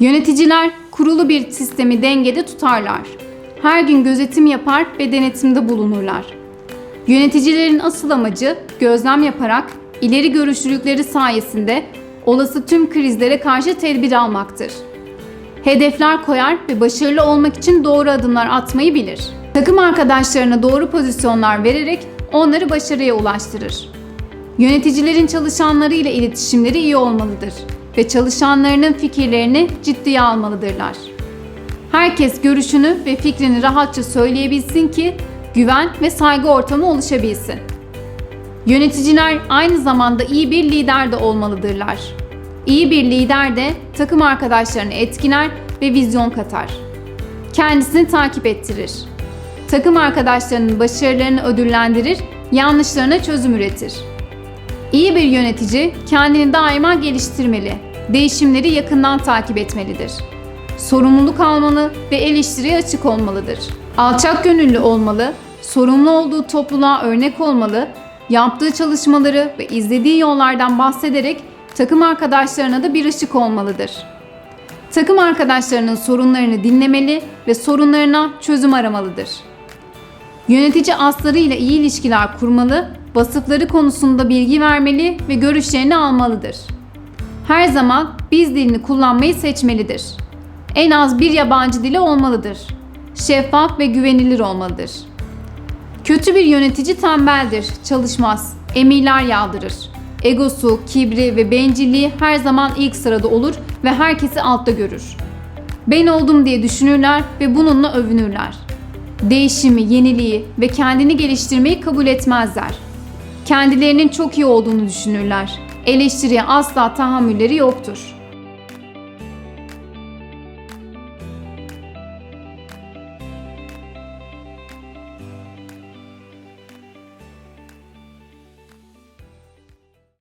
Yöneticiler kurulu bir sistemi dengede tutarlar. Her gün gözetim yapar ve denetimde bulunurlar. Yöneticilerin asıl amacı gözlem yaparak ileri görüşlülükleri sayesinde olası tüm krizlere karşı tedbir almaktır. Hedefler koyar ve başarılı olmak için doğru adımlar atmayı bilir. Takım arkadaşlarına doğru pozisyonlar vererek onları başarıya ulaştırır. Yöneticilerin çalışanları ile iletişimleri iyi olmalıdır ve çalışanlarının fikirlerini ciddiye almalıdırlar. Herkes görüşünü ve fikrini rahatça söyleyebilsin ki güven ve saygı ortamı oluşabilsin. Yöneticiler aynı zamanda iyi bir lider de olmalıdırlar. İyi bir lider de takım arkadaşlarını etkiler ve vizyon katar. Kendisini takip ettirir. Takım arkadaşlarının başarılarını ödüllendirir, yanlışlarına çözüm üretir. İyi bir yönetici kendini daima geliştirmeli, değişimleri yakından takip etmelidir. Sorumluluk almalı ve eleştiriye açık olmalıdır. Alçak gönüllü olmalı, sorumlu olduğu topluluğa örnek olmalı, yaptığı çalışmaları ve izlediği yollardan bahsederek takım arkadaşlarına da bir ışık olmalıdır. Takım arkadaşlarının sorunlarını dinlemeli ve sorunlarına çözüm aramalıdır. Yönetici aslarıyla iyi ilişkiler kurmalı, vasıfları konusunda bilgi vermeli ve görüşlerini almalıdır. Her zaman biz dilini kullanmayı seçmelidir. En az bir yabancı dili olmalıdır. Şeffaf ve güvenilir olmalıdır. Kötü bir yönetici tembeldir, çalışmaz, emirler yağdırır. Egosu, kibri ve bencilliği her zaman ilk sırada olur ve herkesi altta görür. Ben oldum diye düşünürler ve bununla övünürler. Değişimi, yeniliği ve kendini geliştirmeyi kabul etmezler. Kendilerinin çok iyi olduğunu düşünürler. Eleştiriye asla tahammülleri yoktur.